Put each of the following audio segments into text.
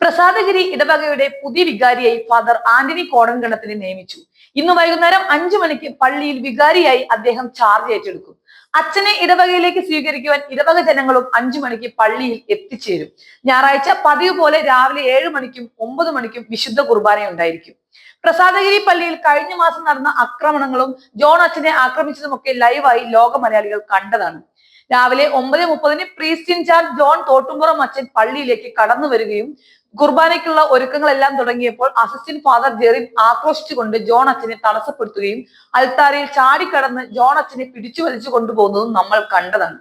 പ്രസാദഗിരി ഇടവകയുടെ പുതിയ വികാരിയായി ഫാദർ ആന്റണി കോടൻകണത്തിനെ നിയമിച്ചു. ഇന്ന് വൈകുന്നേരം അഞ്ചു മണിക്ക് പള്ളിയിൽ വികാരിയായി അദ്ദേഹം ചാർജ് ഏറ്റെടുക്കും. അച്ഛനെ ഇടവകയിലേക്ക് സ്വീകരിക്കുവാൻ ഇടവക ജനങ്ങളും അഞ്ചു മണിക്ക് പള്ളിയിൽ എത്തിച്ചേരും. ഞായറാഴ്ച പതിവ് പോലെ രാവിലെ ഏഴ് മണിക്കും ഒമ്പത് മണിക്കും വിശുദ്ധ കുർബാന ഉണ്ടായിരിക്കും. പ്രസാദഗിരി പള്ളിയിൽ കഴിഞ്ഞ മാസം നടന്ന ആക്രമണങ്ങളും ജോൺ അച്ഛനെ ആക്രമിച്ചതുമൊക്കെ ലൈവായി ലോക മലയാളികൾ കണ്ടതാണ്. രാവിലെ ഒമ്പത് മുപ്പതിന് പ്രീസ്റ്റ് ഇൻചാർജ് ജോൺ തോട്ടുംപുറം അച്ഛൻ പള്ളിയിലേക്ക് കടന്നു വരികയും കുർബാനയ്ക്കുള്ള ഒരുക്കങ്ങളെല്ലാം തുടങ്ങിയപ്പോൾ അസിസ്റ്റന്റ് ഫാദർ ജെറിൻ ആക്രോശിച്ചുകൊണ്ട് ജോൺ അച്ഛനെ തടസ്സപ്പെടുത്തുകയും അൽത്താരയിൽ ചാടിക്കടന്ന് ജോൺ അച്ഛനെ പിടിച്ചു വലിച്ചു കൊണ്ടുപോകുന്നതും നമ്മൾ കണ്ടതാണ്.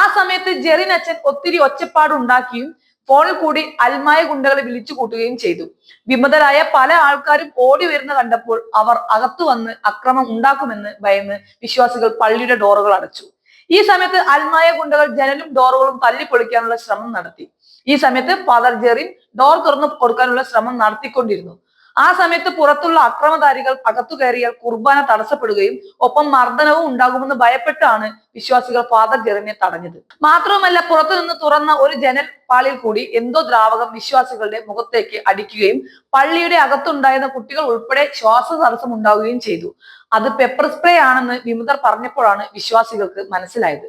ആ സമയത്ത് ജെറിൻ അച്ഛൻ ഒത്തിരി ഒച്ചപ്പാടുണ്ടാക്കിയും ഫോണിൽ കൂടി അൽമായ ഗുണ്ടകളെ വിളിച്ചു കൂട്ടുകയും ചെയ്തു. വിമതരായ പല ആൾക്കാരും ഓടി വരുന്ന കണ്ടപ്പോൾ അവർ അകത്തു വന്ന് അക്രമം ഉണ്ടാക്കുമെന്ന് ഭയന്ന് വിശ്വാസികൾ പള്ളിയുടെ ഡോറുകൾ അടച്ചു. ഈ സമയത്ത് അൽമായ ഗുണ്ടകൾ ജനലും ഡോറുകളും തല്ലിപ്പൊളിക്കാനുള്ള ശ്രമം നടത്തി. ഈ സമയത്ത് ഫാദർ ജെറിൻ ഡോർ തുറന്നു കൊടുക്കാനുള്ള ശ്രമം നടത്തിക്കൊണ്ടിരുന്നു. ആ സമയത്ത് പുറത്തുള്ള അക്രമധാരികൾ അകത്തു കയറിയാൽ കുർബാന തടസ്സപ്പെടുകയും ഒപ്പം മർദ്ദനവും ഉണ്ടാകുമെന്ന് ഭയപ്പെട്ടാണ് വിശ്വാസികൾ ഫാദർ ജെറമിയെ തടഞ്ഞത്. മാത്രവുമല്ല പുറത്തു നിന്ന് തുറന്ന ഒരു ജനൽ പാളിയിൽ കൂടി എന്തോ ദ്രാവകം വിശ്വാസികളുടെ മുഖത്തേക്ക് അടിക്കുകയും പള്ളിയുടെ അകത്തുണ്ടായിരുന്ന കുട്ടികൾ ഉൾപ്പെടെ ശ്വാസ തടസ്സം ഉണ്ടാവുകയും ചെയ്തു. അത് പെപ്പർ സ്പ്രേ ആണെന്ന് വിമുദർ പറഞ്ഞപ്പോഴാണ് വിശ്വാസികൾക്ക് മനസ്സിലായത്.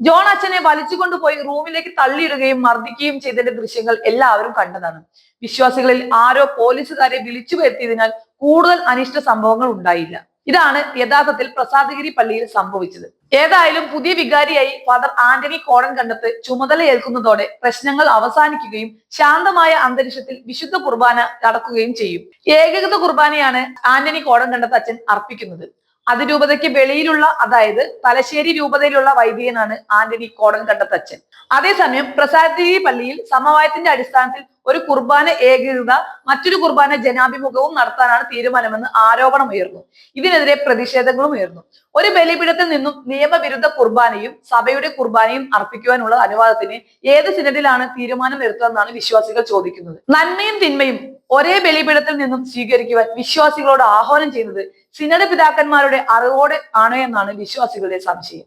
ജോൺ അച്ഛനെ വലിച്ചുകൊണ്ടുപോയി റൂമിലേക്ക് തള്ളിയിടുകയും മർദ്ദിക്കുകയും ചെയ്തതിന്റെ ദൃശ്യങ്ങൾ എല്ലാവരും കണ്ടതാണ്. വിശ്വാസികളിൽ ആരോ പോലീസുകാരെ വിളിച്ചു വരുത്തിയതിനാൽ കൂടുതൽ അനിഷ്ട സംഭവങ്ങൾ ഉണ്ടായില്ല. ഇതാണ് യഥാർത്ഥത്തിൽ പ്രസാദഗിരി പള്ളിയിൽ സംഭവിച്ചത്. ഏതായാലും പുതിയ വികാരിയായി ഫാദർ ആന്റണി കോടൻ കണ്ടത്ത് ചുമതലയേൽക്കുന്നതോടെ പ്രശ്നങ്ങൾ അവസാനിക്കുകയും ശാന്തമായ അന്തരീക്ഷത്തിൽ വിശുദ്ധ കുർബാന നടക്കുകയും ചെയ്യും. ഏകീകൃത കുർബാനയാണ് ആന്റണി കോടൻ കണ്ടത്ത് അച്ഛൻ അർപ്പിക്കുന്നത്. അതിരൂപതയ്ക്ക് വെളിയിലുള്ള അതായത് തലശ്ശേരി രൂപതയിലുള്ള വൈദികനാണ് ആന്റണി കോടൻ കണ്ടത്തച്ഛൻ അതേസമയം പ്രസാദി പള്ളിയിൽ സമവായത്തിന്റെ അടിസ്ഥാനത്തിൽ ഒരു കുർബാന ഏകീകൃത മറ്റൊരു കുർബാന ജനാഭിമുഖവും നടത്താനാണ് തീരുമാനമെന്ന് ആരോപണം ഉയർന്നു. ഇതിനെതിരെ പ്രതിഷേധങ്ങളും ഉയർന്നു. ഒരു ബലിപീഠത്തിൽ നിന്നും നിയമവിരുദ്ധ കുർബാനയും സഭയുടെ കുർബാനയും അർപ്പിക്കുവാനുള്ള അനുവാദത്തിന് ഏത് സിനഡിലാണ് തീരുമാനം എടുത്തതെന്നാണ് വിശ്വാസികൾ ചോദിക്കുന്നത്. നന്മയും തിന്മയും ഒരേ ബലിപീഠത്തിൽ നിന്നും സ്വീകരിക്കുവാൻ വിശ്വാസികളോട് ആഹ്വാനം ചെയ്യുന്നത് സിനഡ് പിതാക്കന്മാരുടെ അറിവോടെ ആണോ എന്നാണ് വിശ്വാസികളുടെ സംശയം.